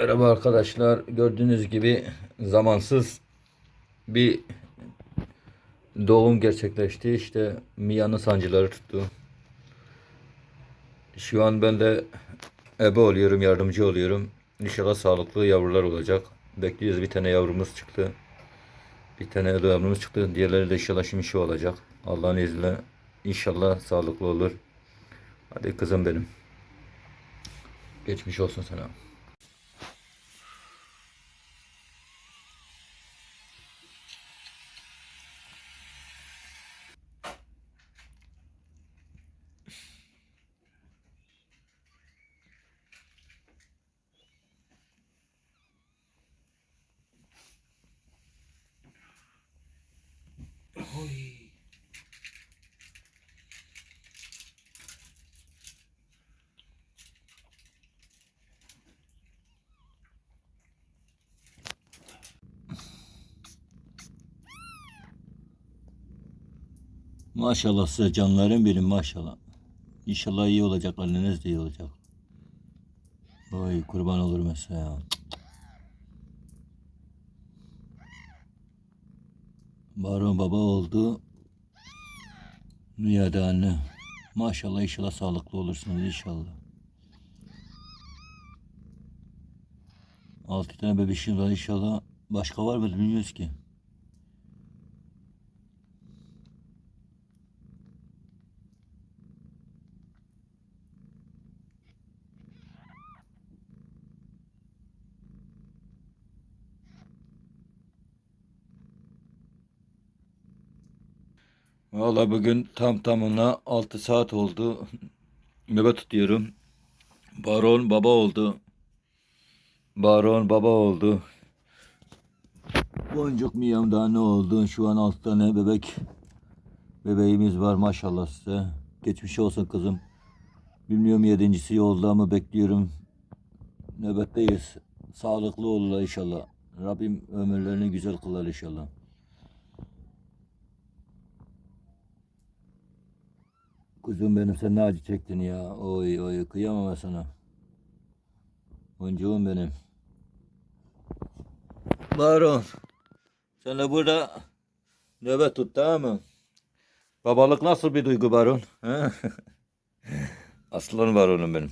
Merhaba arkadaşlar. Gördüğünüz gibi zamansız bir doğum gerçekleşti. İşte Mia'nın sancıları tuttu. Şu an ben de ebe oluyorum, yardımcı oluyorum. İnşallah sağlıklı yavrular olacak. Bekliyoruz bir tane yavrumuz çıktı. Bir tane de yavrumuz çıktı. Diğerleri de inşallah şimdi şu olacak. Allah'ın izniyle inşallah sağlıklı olur. Hadi kızım benim. Geçmiş olsun sana. Maşallah size canlarım benim maşallah. İnşallah iyi olacak anneniz de iyi olacak. Oy kurban olur mesela. Baron baba oldu. Dünyada anne. Maşallah inşallah sağlıklı olursunuz inşallah. Altı tane bebişim var inşallah. Başka var mı bilmiyoruz ki. Valla bugün tam tamına 6 saat oldu. Nöbet tutuyorum. Baron baba oldu. Baron baba oldu. Boncuk miyam daha ne oldu? Şu an 6 tane bebek bebeğimiz var maşallah size. Geçmiş olsun kızım. Bilmiyorum yedincisi yolda mı bekliyorum. Nöbetteyiz. Sağlıklı olurlar inşallah. Rabbim ömürlerini güzel kılar inşallah. Kuzum benim sen ne acı çektin ya. Oy oy kıyamam sana. Boncuğum benim. Baron. Sen de burada nöbet tut tamam mı? Babalık nasıl bir duygu Baron? Aslan Baronum benim.